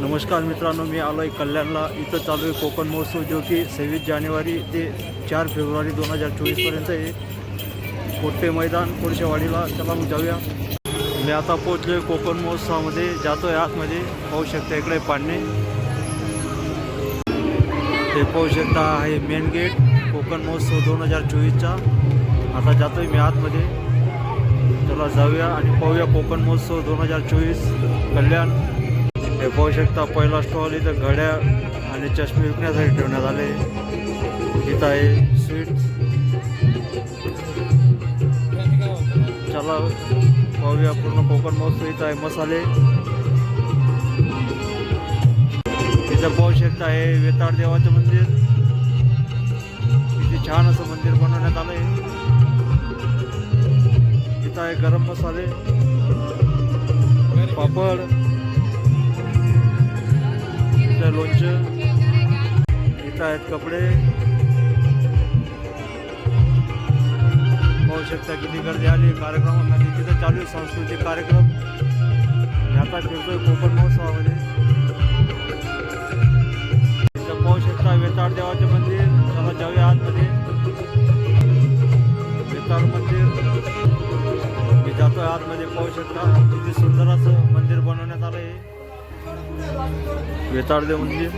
नमस्कार मित्रांनो मी आलो आहे कल्याणला. इथं चालू आहे कोकण महोत्सव जो की सव्वीस जानेवारी ते चार फेब्रुवारी दोन हजार चोवीसपर्यंत आहे. कोट्टे मैदान कोळशेवाडीला चला मग जाऊया. मी आता पोचलो आहे कोकण महोत्सवामध्ये. जातो आहे आतमध्ये. पाहू शकता इकडे पाडणे. ते पाहू शकता आहे मेन गेट कोकण महोत्सव दोन हजार चोवीसचा. आता जातो आहे मी आतमध्ये. चला जाऊया आणि पाहूया कोकण महोत्सव दोन हजार चोवीस. कल्याण. हे पाहू शकता पहिला स्टॉल इथं घड्या आणि चष्मे विकण्यासाठी ठेवण्यात आले. इथं आहे स्वीट्स चला पाहूया पूर्ण कोकण महोत्सव. इथं आहे मसाले. इथं पाहू शकता हे वेताळ देवाचं मंदिर. इथे छान असं मंदिर बनवण्यात आलं आहे इथं आहे गरम मसाले. पापड. इथं लोणचं. इथं आहेत कपडे. पाहू शकता किती गर्दी आली. कार्यक्रमासाठी तिथं चालू आहे सांस्कृतिक कार्यक्रम. आता फिरतोय कोकण महोत्सवामध्ये. इथं पाहू शकता वेताळ देवाचे मंदिर चला जाऊया आतमध्ये. वेताळ मंदिर. मी जातोय आतमध्ये पाहू शकता. किती सुंदर असं मंदिर बनवण्यात आलं आहे वेताळदेव मंदिर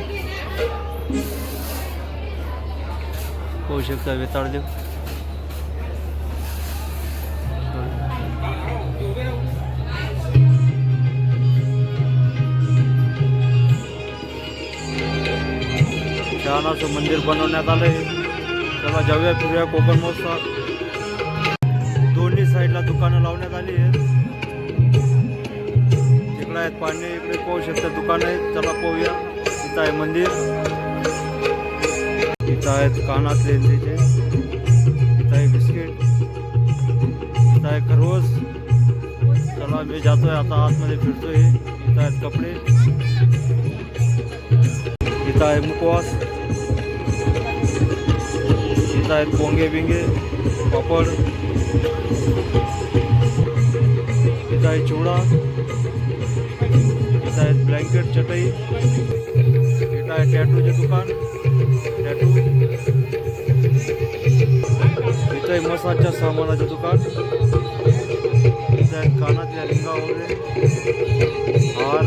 पाहू शकता वेताळदेव छान असं मंदिर बनवण्यात आलं आहे चला जाऊया फिरूया कोकण महोत्सवात. दोन्ही साईडला दुकानं लावण्यात आली आहेत. दुकानं आहेत पाणी इकडे पोहू शकता दुकानं आहेत चला पोहूया. इथं आहे मंदिर. इथं आहे कानातले तिचे इथं आहे बिस्किट. इथं आहे खरवस. चला मी जातोय. आता आतमध्ये फिरतोय. इथं आहेत कपडे. इथं आहे मुकवास इथं आहेत पोंगे बिंगे पापड. इथं आहे चिवडा. इथं आहेत ब्लँकेट चटई इथं आहे टॅटूचे दुकान टॅटू. इथं आहे मसाजच्या सामानाचे दुकान. इथं आहेत कानातल्या रिंगा वगैरे हार.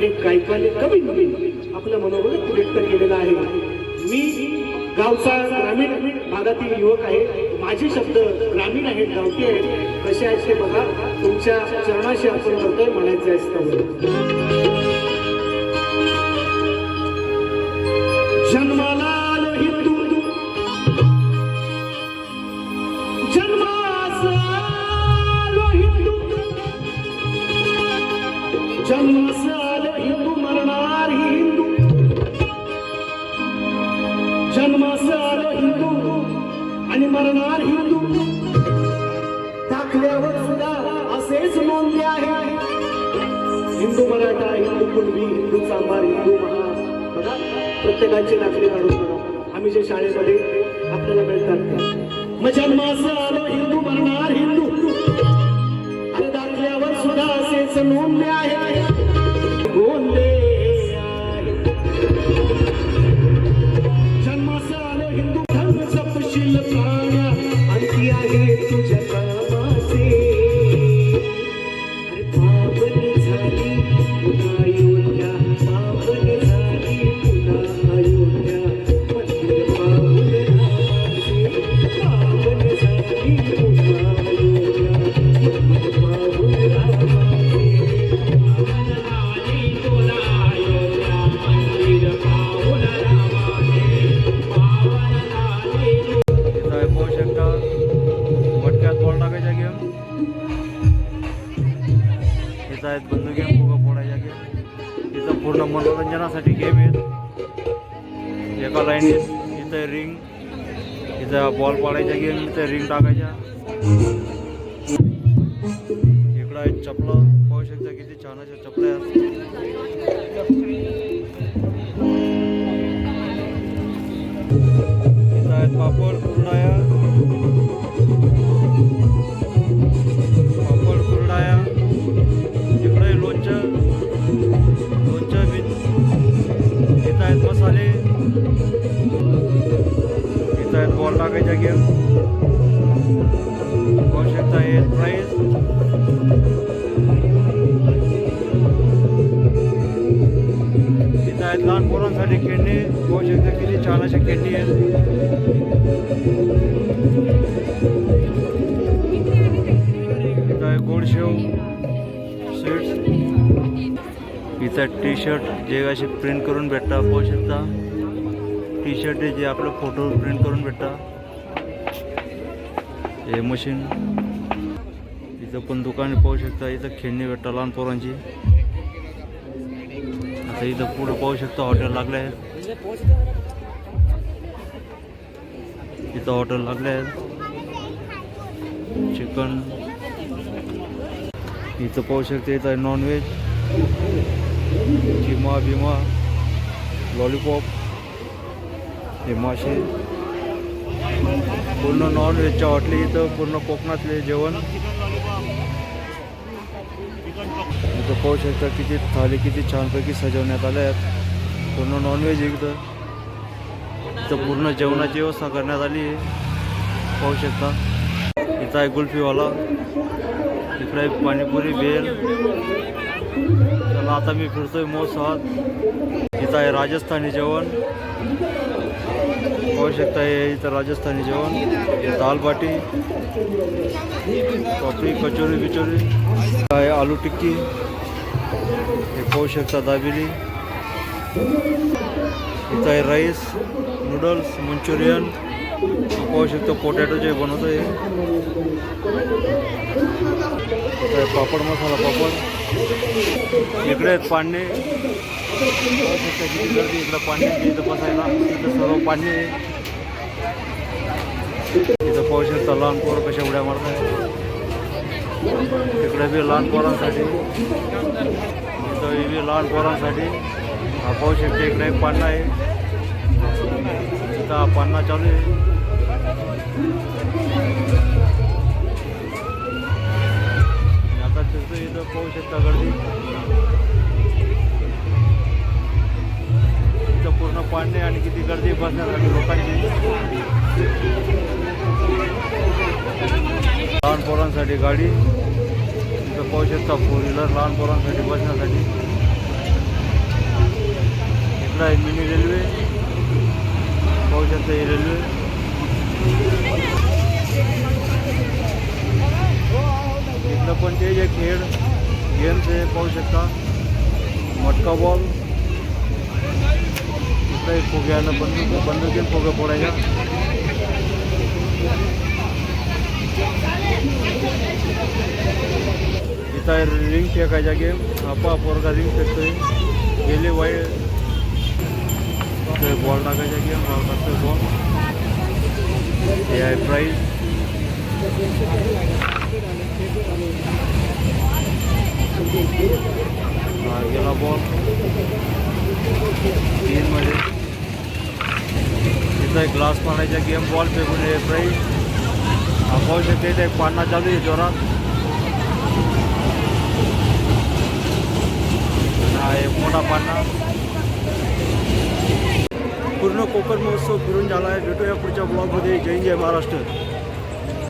शाहिरांनी गायकाने कमी कमी आपलं मनोगत व्यक्त केलेलं आहे. मी गावचा ग्रामीण भागातील युवक आहे. माझे शब्द ग्रामीण आहेत गावठी आहेत. कसे आहेत ते बघा. तुमच्या चरणाशी आपण करतोय म्हणायचे असतं. जन्म हिंदू मराठा हिंदू कुणबी हिंदू सांबार हिंदू महा बघा प्रत्येकाची नाकडी काढून बघा आम्ही जे शाळेमध्ये आपल्याला मिळतात ते. मग जन्मास आलो हिंदू मरणार हिंदू इथं आहेत बंदूक गेम फुगा फोडायचा गेम. इथं पूर्ण मनोरंजनासाठी गेम आहेत. एका लाईनीत इथं रिंग इथं बॉल पाडायचा गेम इथं रिंग टाकायच्या. इकडं आहेत चपला. पाहू शकता किती छान अशा चपल्या आहेत. इथं आहेत पापड कुरडाया आहेत बॉल टाकायच्या गेम. पाहू शकता हे प्राईस इथं आहेत लहान पोरांसाठी खेळणे. पाहू शकता किती छान असे खेळणी आहेत. इथं आहे गोड शेव. स्वीट्स इथं टी शर्ट जे असे प्रिंट करून भेटता पाहू शकता. टी शर्ट जे आपलं फोटो प्रिंट करून भेटता हे मशीन. इथं पण दुकाने पाहू शकता. इथं खेळणी भेटतात लहान पोरांची. आता इथं पुढं पाहू शकता हॉटेल लागले आहेत. इथं हॉटेल लागले आहेत. चिकन इथं पाहू शकता इथं नॉनव्हेज किमा बिमा. लॉलीपॉप हे मासे. पूर्ण नॉनव्हेजच्या हॉटली इथं पूर्ण कोकणातले जेवण. इथं पाहू शकता किती थाली किती छानपैकी सजवण्यात आल्या आहेत. पूर्ण नॉनव्हेज इथं. इथं पूर्ण जेवणाची व्यवस्था करण्यात आली आहे. पाहू शकता. इथं आहे कुल्फीवाला. इकडे पाणीपुरी भेल. चला आता मी फिरतोय महोत्सवात इथं आहे राजस्थानी जेवण. पाहू शकता हे इथं राजस्थानी जेवण हे दाल बाटी कॉफी कचोरी बिचोरी आहे आलू टिक्की हे पाहू शकता दाबिली. इथं आहे राईस नूडल्स मंचुरियन पाहू शकतो पोटॅटो जे बनवतो आहे पापड मसाला पापड. इकडे आहेत पाणी किती गर्दी इकडं पाणी इथं बसायला इथं सर्व पाणी आहे इथं पाहू शकता लहान पोरं कशा उड्या मारतात इकडे बी लहान पोरांसाठी. इथं बी लहान पोरांसाठी. हा पाहू शकता इकडे एक पान्ना आहे. इथं हा पान्ना चालू आहे. आता फिरतो इथं पाहू शकता गर्दी. इथं पूर्ण पाणी आणि किती गर्दी बसण्यासाठी लोकांची. लहान पोरांसाठी गाडी. इथं पाहू शकता फोर व्हीलर लहान पोरांसाठी बसण्यासाठी. इकडं आहे मिनी रेल्वे पाहू शकता ही रेल्वे पण ते जे खेळ गेम्स हे पाहू शकता मटका बॉल इथं एक फुग्यानं बंद बंदुकीत फुगं फोडायच्या इथं रिंग फेकायचा गेम आपा पोरगा रिंग फेकतोय गेले वाईट बॉल टाकायचा गेम बॉल टाकतोय बॉल हे आहे प्राईज हा गेला बॉल तीनमध्ये तिथं एक ग्लास पाडायचा गेम बॉल फेकून हे प्राईज हा पाहू शकते इथे एक पाडणा चालू आहे जोरात. हा एक मोठा पाडणा पूर्ण कोकण महोत्सव फिरून झाला आहे. भेटूया पुढच्या ब्लॉगमध्ये. जय जय महाराष्ट्र.